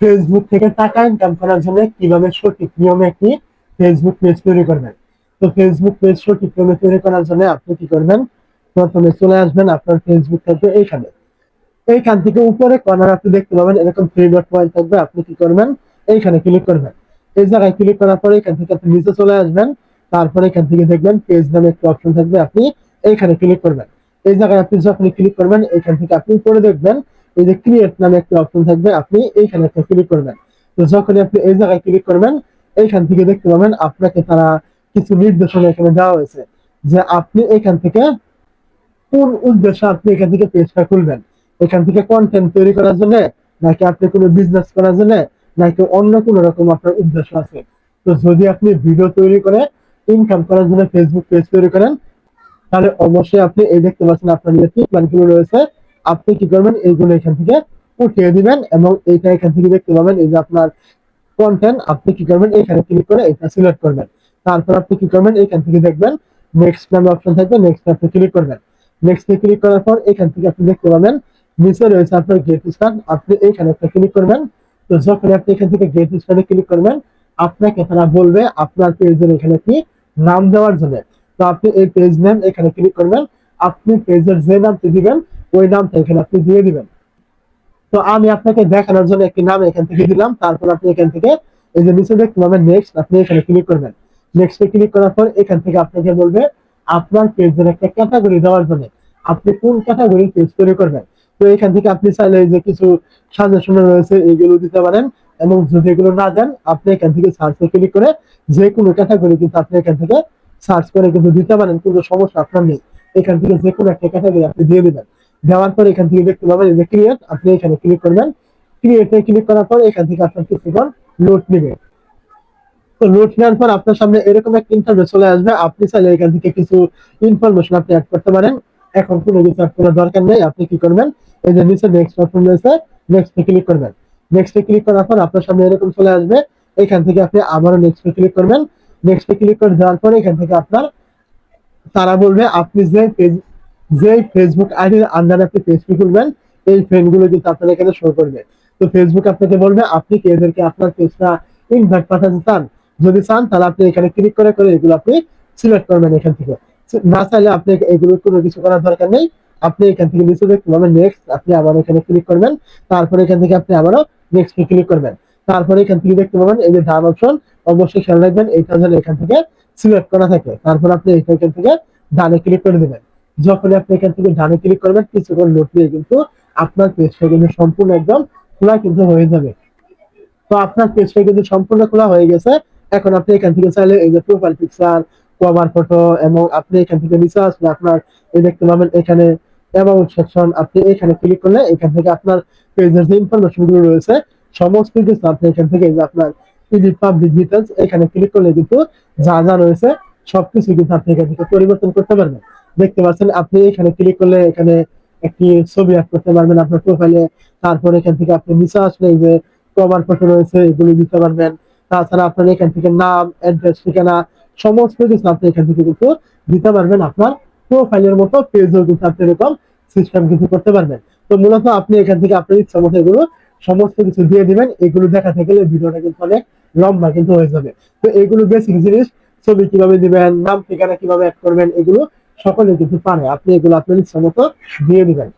Facebook থেকে টাকা income করার জন্য কীভাবে সঠিক নিয়মে একটি ফেসবুক পেজ তৈরি করবেন? তো ফেসবুক পেজ সঠিক নিয়মে তৈরি করার জন্য আপনি কি করবেন? প্রথমে চলে আসবেন আপনার ফেসবুক থেকে এইখানে। এইখান থেকে উপরে কর্নার আপনি দেখতে পাবেন, এরকম থ্রি ডট পয়েন্ট থাকবে, আপনি কি করবেন? এইখানে ক্লিক করবেন। এই জায়গায় ক্লিক করার পরে এখান থেকে আপনি নিচে চলে আসবেন, তারপরে এখান থেকে দেখবেন পেজ নামে একটা অপশন থাকবে, আপনি এইখানে ক্লিক করবেন। এই জায়গায় আপনি যখন ক্লিক করবেন এখান থেকে আপনি উপরে দেখবেন এই যে ক্রিয়েট নামে একটা অপশন থাকবে, আপনি এইখানে একটা ক্লিক করবেন। তো যখনই আপনি এই জায়গায় ক্লিক করবেন, এইখান থেকে দেখতে পাবেন আপনাকে তারা কিছু নির্দেশনা এখানে দেওয়া হয়েছে যে আপনি এখান থেকে কোন উদ্দেশ্যে আপনি এখান থেকে পেজটা খুলবেন। এখান থেকে কন্টেন্ট তৈরি করার জন্য, নাকি আপনি কোনো বিজনেস করার জন্য, নাকি অন্য কোনো রকম আপনার উদ্দেশ্য আছে। তো যদি আপনি ভিডিও তৈরি করে ইনকাম করার জন্য ফেসবুক পেজ তৈরি করেন, তাহলে অবশ্যই আপনি এই দেখতে পাচ্ছেন আপনার যে প্ল্যানগুলো রয়েছে আপনি কি করবেন? এইগুলো এখান থেকে উঠিয়ে দিবেন এবং এইটা এখান থেকে দেখতে পাবেন এই যে আপনার কন্টেন্ট আপনি কি করবেন? এখানে ক্লিক করে এটা সিলেক্ট করবেন। তারপর আপনি কি করবেন? এখান থেকে দেখবেন নেক্সট নামে অপশন থাকবে নেক্সট আপনি ক্লিক করবেন। নেক্সট ক্লিক করার পর এখান থেকে আপনি দেখতে পাবেন, নিচে রয়েছে আপনার গেট স্টার্ট আপনি এখানে একটা ক্লিক করবেন। তো যখন আপনি এখান থেকে গেট স্টার্টে ক্লিক করবেন, আপনাকে তারা বলবে আপনার পেজের এখানে কি নাম দেওয়ার জন্য। তো আপনি এই পেজ নেম এখানে ক্লিক করবেন। আপনি পেজের যে নামটি দিবেন ওই নামটা এখানে আপনি দিয়ে দিবেন। তো আমি আপনাকে দেখানোর জন্য একটি নাম এখান থেকে দিলাম, তারপর আপনি এখান থেকে এই যে নিচে দেখতে পাবেন নেক্সট আপনি এখানে ক্লিক করবেন। নেক্সট এ ক্লিক করার পর এখান থেকে আপনাকে বলবে আপনার পেজের একটা ক্যাটাগরি দেওয়ার জন্য। আপনি কোন ক্যাটাগরি পেজ তৈরি করবেন? তো এখান থেকে আপনি চাইলে যে কিছু সাজেশন রয়েছে, এগুলো দিতে পারেন এবং যদি এগুলো না দেন, আপনি এখান থেকে সার্চে ক্লিক করে যে কোনো ক্যাটাগরি কিন্তু আপনি এখান থেকে সার্চ করে কিন্তু দিতে পারেন, কোনো সমস্যা আপনার নেই। এখান থেকে যে কোনো একটা ক্যাটাগরি আপনি দিয়ে দিবেন। দেওয়ার পর এখান থেকে দেখতে পাবেন যে ক্রিয়েট আপনি এখানে ক্লিক করবেন। ক্রিয়েটে ক্লিক করার পর এখান থেকে আপনার কিছুক্ষণ লোড নেবে। তো লোড নেওয়ার পর আপনার সামনে এরকম একটা ইন্টারভিউ চলে আসবে। আপনি চাইলে এখান থেকে কিছু ইনফরমেশন আপনি অ্যাড করতে পারেন। এখন কোনো কিছু অ্যাড করার দরকার নেই। আপনি কি করবেন? এই যে নিচে নেক্সট অপশন রয়েছে নেক্সট ক্লিক করবেন। নেক্সট ক্লিক করার পর আপনার সামনে এরকম চলে আসবে। এখান থেকে আপনি আবারও নেক্সট ক্লিক করবেন। নেক্সট ক্লিক করে দেওয়ার পরে এখান থেকে আপনার তারা বলবে, আপনি যে পেজ যে ফেসবুক আইডির আন্ডারে আপনি পেজটি খুলবেন এই ফ্রেন্ডগুলো কিন্তু আপনার এখানে শো করবে। তো ফেসবুক আপনাকে বলবে, আপনি কি এদেরকে আপনার পেজটা ইনভাইট পাঠাতে চান? যদি চান, তাহলে আপনি এখানে ক্লিক করে করে এগুলো আপনি সিলেক্ট করবেন এখান থেকে। না চাইলে আপনি এগুলো কোনো কিছু করার দরকার নেই। আপনি এখান থেকে নিচে দেখতে পাবেন নেক্সট আপনি আবার এখানে ক্লিক করবেন। তারপরে এখান থেকে আপনি আবারও নেক্সট ক্লিক করবেন। তারপরে এখান থেকে দেখতে পাবেন, এই যে ডান অপশন অবশ্যই খেয়াল রাখবেন এইটা যেন এখান থেকে সিলেক্ট করা থাকে। তারপর আপনি এখান থেকে ডানে ক্লিক করে দেবেন। যখন আপনি এখান থেকে ডানে ক্লিক করবেন কিছুক্ষণ দিয়ে কিন্তু আপনার পেজটা কিন্তু সম্পূর্ণ একদম খোলা কিন্তু হয়ে যাবে। তো আপনার পেজটা কিন্তু সম্পূর্ণ খোলা হয়ে গেছে। এখন আপনি এখান থেকে চাইলে এই যে প্রোফাইল পিকচার কভার ফটো এবং আপনি এখান থেকে নিচে আসলে আপনার এই দেখতে পাবেন এখানে অ্যাবাউট সেকশন আপনি এখানে ক্লিক করলে এখান থেকে আপনার পেজের যে ইনফরমেশনগুলো রয়েছে, সমস্ত কিছু আপনি এখান থেকে আপনার পাবলিক ডিটেলস এখানে ক্লিক করলে কিন্তু যা যা রয়েছে, সবকিছু কিন্তু আপনি এখান থেকে পরিবর্তন করতে পারবেন। দেখতে পাচ্ছেন, আপনি এখানে ক্লিক করলে এখানে একটি ছবি অ্যাড করতে পারবেন আপনার প্রোফাইলে তারপর এখান থেকে আপনি নিচে আসলে যে কভার ফটো রয়েছে, এগুলি দিতে পারবেন। তাছাড়া আপনার এখান থেকে নাম অ্যাড্রেস ঠিকানা, সমস্ত কিছু আপনি এখান থেকে কিন্তু দিতে পারবেন। আপনার প্রোফাইলের মতো পেজও কিন্তু আপনি এরকম সিস্টেম কিছু করতে পারবেন। তো মূলত আপনি এখান থেকে আপনার ইচ্ছা মতো এগুলো সমস্ত কিছু দিয়ে দিবেন। এগুলো দেখাতে গেলে ভিডিওটা কিন্তু অনেক লম্বা কিন্তু হয়ে যাবে। তো এগুলো বেসিক জিনিস, ছবি কীভাবে দিবেন, নাম, ঠিকানা কীভাবে অ্যাড করবেন, এগুলো সকলে কিন্তু পারে আপনি এগুলো আপনার ইচ্ছা মতো দিয়ে দিবেন।